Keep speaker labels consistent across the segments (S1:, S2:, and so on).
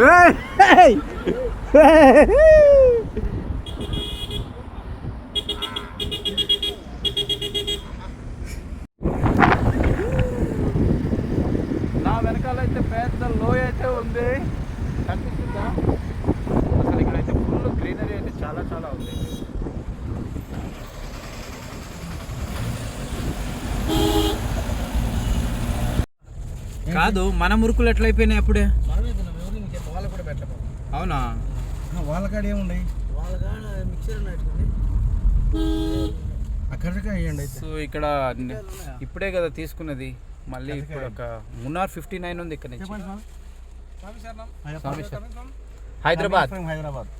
S1: నా వెనకాల అయితే పెద్ద లోయ అయితే ఉంది. కనిపిస్తుందా? అసలు ఇక్కడైతే ఫుల్ గ్రీనరీ అయితే చాలా చాలా ఉంది. కాదు మన మురుకులు ఎట్లయిపోయినాయి అప్పుడే? అవునా?
S2: వాళ్ళ కాడ ఏమున్నాయి వాళ్ళ కాడ అయితే.
S1: సో ఇక్కడ ఇప్పుడే కదా తీసుకున్నది. మళ్ళీ ఇప్పుడు ఒక మున్నార్ ఫిఫ్టీ నైన్ ఉంది ఇక్కడ నుంచి. హైదరాబాద్.
S2: హైదరాబాద్.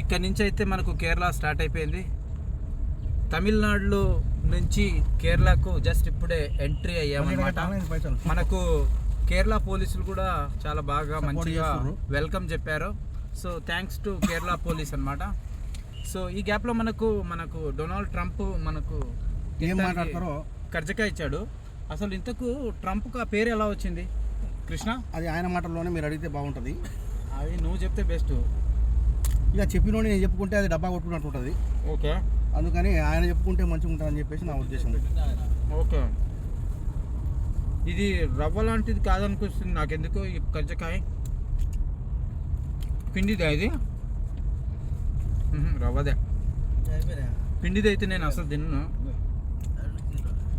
S1: ఇక్కడ నుంచి అయితే మనకు కేరళ స్టార్ట్ అయిపోయింది. తమిళనాడులో నుంచి కేరళకు జస్ట్ ఇప్పుడే ఎంట్రీ అయ్యామన్నమాట. మనకు కేరళ పోలీసులు కూడా చాలా బాగా మంచిగా. వెల్కమ్ చెప్పారు. So thanks to Kerala police అన్నమాట. సో ఈ గ్యాప్లో మనకు మనకు డొనాల్డ్ ట్రంప్ మనకు
S2: ఏం
S1: ఇంతకీ
S2: మాట్లాడతారో?
S1: కర్జకా ఇచ్చాడు. అసలు ఇంతకు ట్రంప్కు ఆ పేరు ఎలా వచ్చింది? కృష్ణ?
S2: అది ఆయన మాటల్లోనే మీరు అడిగితే బాగుంటుంది.
S1: అది నువ్వు చెప్తే బెస్ట్
S2: ఇక చెప్పినోని నేను చెప్పుకుంటే అది డబ్బా కొట్టుకున్నట్టు ఉంటుంది.
S1: ఓకే
S2: అందుకని ఆయన చెప్పుకుంటే మంచిగా ఉంటుందని చెప్పేసి నా ఉద్దేశం.
S1: ఓకే ఇది రవ్వ లాంటిది కాదనిపిస్తుంది. నాకెందుకో ఈ కజ్జకాయ పిండిదా ఇది. రవ్వదే. పిండిది అయితే నేను అసలు తిన్ను.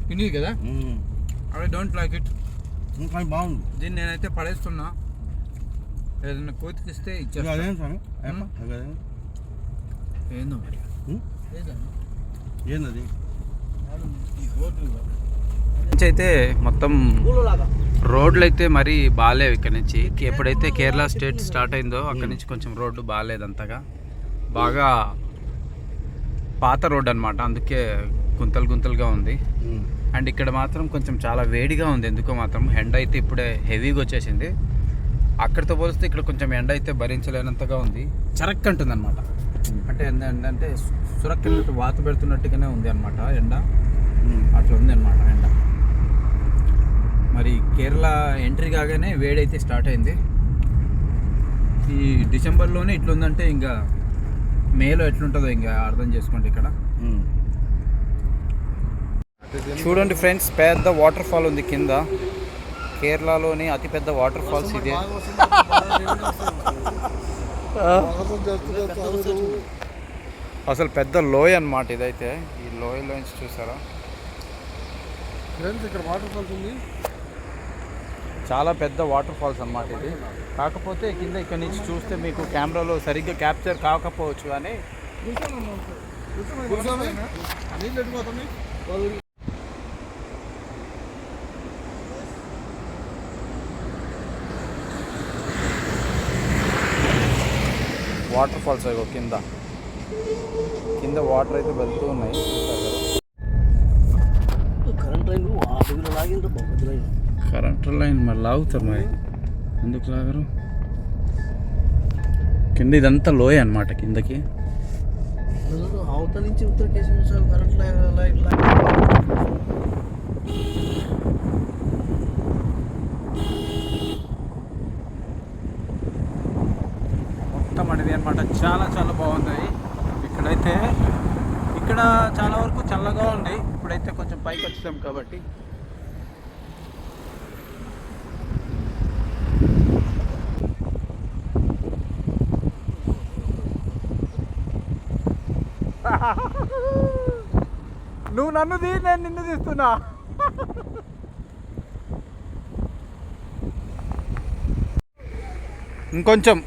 S1: పిండిది కదా. ఐ డోంట్ లైక్ ఇట్
S2: బాగుంది.
S1: దీన్ని నేనైతే పడేస్తున్నా. ఏదైనా.
S2: అది అదేం?
S1: ఏందో మరి?
S2: ఏందది?
S1: నుంచి అయితే మొత్తం రోడ్లు అయితే మరీ బాగాలేవు ఇక్కడ నుంచి. ఎప్పుడైతే కేరళ స్టేట్ స్టార్ట్ అయిందో అక్కడ నుంచి కొంచెం రోడ్డు బాగాలేదు అంతగా. బాగా పాత రోడ్ అనమాట అందుకే గుంతలు గుంతలుగా ఉంది. అండ్ ఇక్కడ మాత్రం కొంచెం చాలా వేడిగా ఉంది. ఎందుకో మాత్రం ఎండ అయితే ఇప్పుడే హెవీగా వచ్చేసింది. అక్కడితో పోలిస్తే ఇక్కడ కొంచెం ఎండ అయితే భరించలేనంతగా ఉంది. చరక్ అంటుంది అనమాట అంటే ఎంత- ఏంటంటే సురక్కినట్టు వాత పెడుతున్నట్టుగానే ఉంది అనమాట ఎండ. అట్లా ఉంది అనమాట ఎండ. మరి కేరళ ఎంట్రీ కాగానే వేడైతే స్టార్ట్ అయింది. ఈ డిసెంబర్లోనే ఇట్లుందంటే ఇంకా మేలో ఎట్లుంటుందో ఇంకా అర్థం చేసుకోండి ఇక్కడ. చూడండి ఫ్రెండ్స్ పెద్ద వాటర్ ఫాల్ ఉంది కింద. కేరళలోని అతిపెద్ద వాటర్ ఫాల్స్ ఇదే. అసలు పెద్ద లోయ అన్నమాట ఇదైతే. ఈ లోయలో నుంచి చూసారా?
S2: ఫ్రెండ్స్ ఇక్కడ వాటర్ ఫాల్స్ ఉంది.
S1: చాలా పెద్ద వాటర్ ఫాల్స్ అన్నమాట ఇది. కాకపోతే కింద ఇక్కడ నుంచి చూస్తే మీకు కెమెరాలో సరిగ్గా క్యాప్చర్ కాకపోవచ్చు కానీ వాటర్ ఫాల్స్ అయ్యో కింద. కింద వాటర్ అయితే వెళ్తూ ఉన్నాయి.
S2: కరెంట్ లైన్ ఆ లాగిండ్రు బాగుంది లైన్
S1: కరెంట్ లైన్ మరి లాగుతారు మరి. ఎందుకు లాగరు? కింద ఇదంతా లోయ అన్నమాట కిందకి.
S2: అవతల నుంచి కరెంట్ లైన్
S1: మొత్తం అనేది అనమాట చాలా చాలా బాగుంది ఇక్కడైతే ఇక్కడ చాలా వరకు చల్లగా ఉంది. ఇప్పుడైతే కొంచెం పైకి వచ్చాం కాబట్టి నువ్వు నన్ను తీ నేను నిన్ను తీస్తున్నా. ఇంకొంచెం.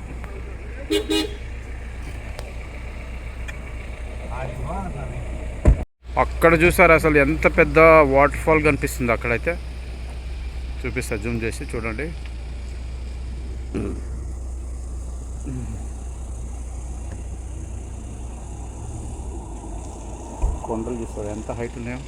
S1: అక్కడ చూసారు అసలు ఎంత పెద్ద వాటర్ ఫాల్ కనిపిస్తుంది అక్కడైతే? చూపిస్తా జూమ్ చేసి చూడండి. కొండలు చూస్తారు. ఎంత హైట్ ఉన్నాయో.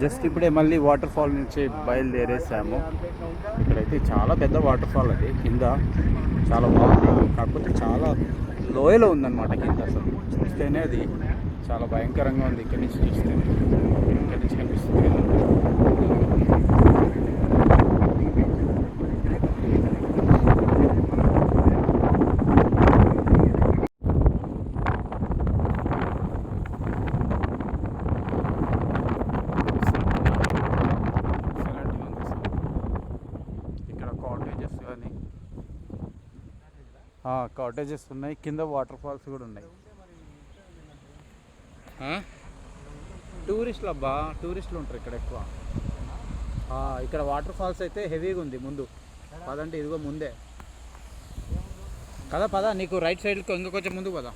S1: జస్ట్ ఇప్పుడే మళ్ళీ వాటర్ ఫాల్ నుంచి బయలుదేరేసాము. ఇక్కడైతే చాలా పెద్ద వాటర్ ఫాల్ అది. కింద చాలా బాగుంది. కాకపోతే చాలా లోయలో ఉందన్నమాట కింద అసలు. చూస్తేనే అది చాలా భయంకరంగా ఉంది. ఇక్కడి నుంచి చూస్తే. ఇక్కడి నుంచి కనిపిస్తుంది కదా. Excellent గా ఉంది అసలు. ఇక్కడ కాటేజెస్ కానీ కాటేజెస్ ఉన్నాయి కింద వాటర్ ఫాల్స్ కూడా ఉన్నాయి. టూరిస్టులు అబ్బా టూరిస్టులు ఉంటారు ఇక్కడ ఎక్కువ. ఇక్కడ వాటర్ ఫాల్స్ అయితే హెవీగా ఉంది ముందు. పదంటే ఇదిగో ముందే. కదా పదా నీకు రైట్ సైడ్కి ఇంకా కొంచెం ముందు పదా.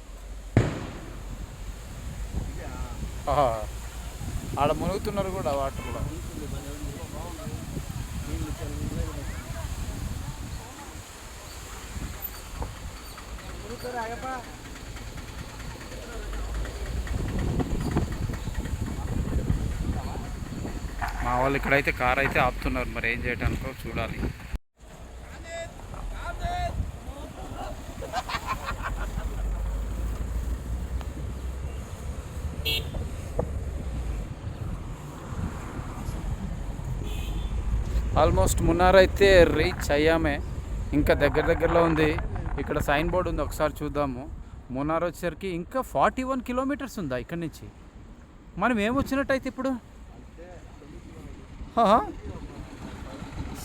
S1: ఆడ మునుగుతున్నారు కూడా వాటర్లో మా వాళ్ళు ఇక్కడైతే కార్ అయితే ఆపుతున్నారు మరి ఏం చేయడానికో చూడాలి. ఆల్మోస్ట్ మున్నార్ అయితే రీచ్ అయ్యామే. ఇంకా దగ్గర దగ్గరలో ఉంది. ఇక్కడ సైన్ బోర్డు ఉంది ఒకసారి చూద్దాము. మున్నార్ వచ్చేసరికి ఇంకా ఫార్టీ వన్ కిలోమీటర్స్ ఉందా ఇక్కడి నుంచి? మనం ఏమొచ్చినట్టయితే ఇప్పుడు?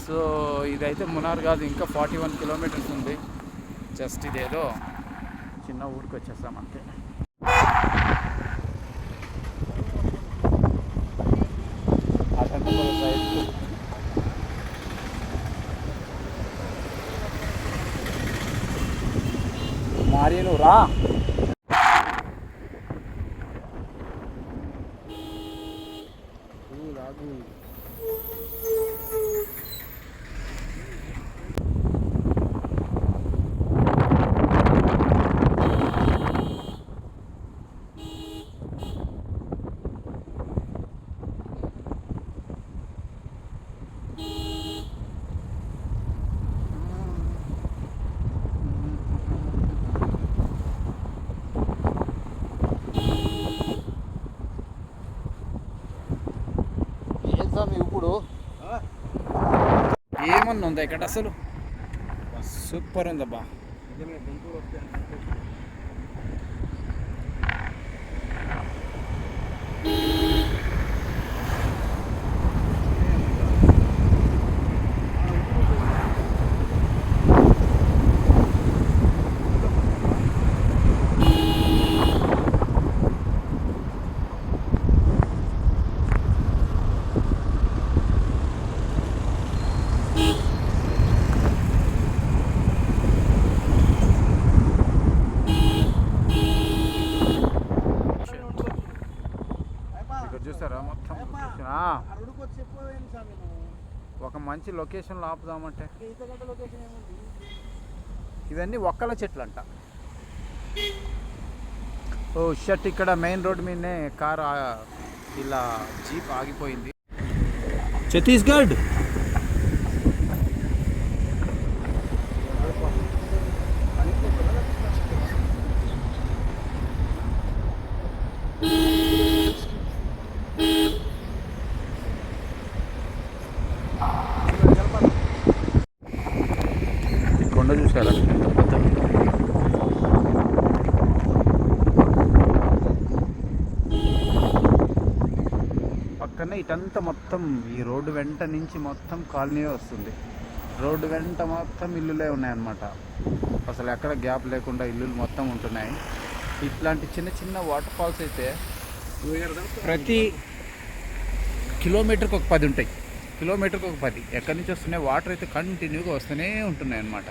S1: సో ఇదైతే మునార్ కాదు ఇంకా ఫార్టీ వన్ కిలోమీటర్స్ ఉంది. జస్ట్ ఇదేదో చిన్న ఊరికి వచ్చేసాం అంతే. మారి నువ్వు రా ఏం స్వామి ఇప్పుడు ఏమన్నా ఉందా ఇక్కడ అసలు సూపర్ ఉందబ్బా Thank you చూసారా మొత్తం location. ఆ,
S2: అరుడుకు వచ్చి చెప్పేది స్వామి నువ్వు
S1: ఒక మంచి లొకేషన్లో ఆపుదామంటే. ఇవన్నీ ఒక్కల చెట్లు అంట ఓ షట్ ఇక్కడ మెయిన్ రోడ్ మీదనే కార్ ఆ- ఇలా జీప్ ఆగిపోయింది. ఛత్తీస్గఢ్! ఈ కొండ చూసారా పక్కనే ఇటంతా మొత్తం ఈ రోడ్డు వెంట నుంచి మొత్తం కాలనీ వస్తుంది. రోడ్డు వెంట మొత్తం ఇల్లులే ఉన్నాయన్నమాట. అసలు ఎక్కడ గ్యాప్ లేకుండా ఇల్లులు మొత్తం ఉంటున్నాయి. ఇట్లాంటి చిన్న చిన్న వాటర్ ఫాల్స్ అయితే ప్రతి కిలోమీటర్కి ఒక పది ఉంటాయి. కిలోమీటర్కి ఒక పది. ఎక్కడి నుంచి వస్తున్నాయి వాటర్ అయితే కంటిన్యూగా వస్తూనే ఉంటున్నాయి అన్నమాట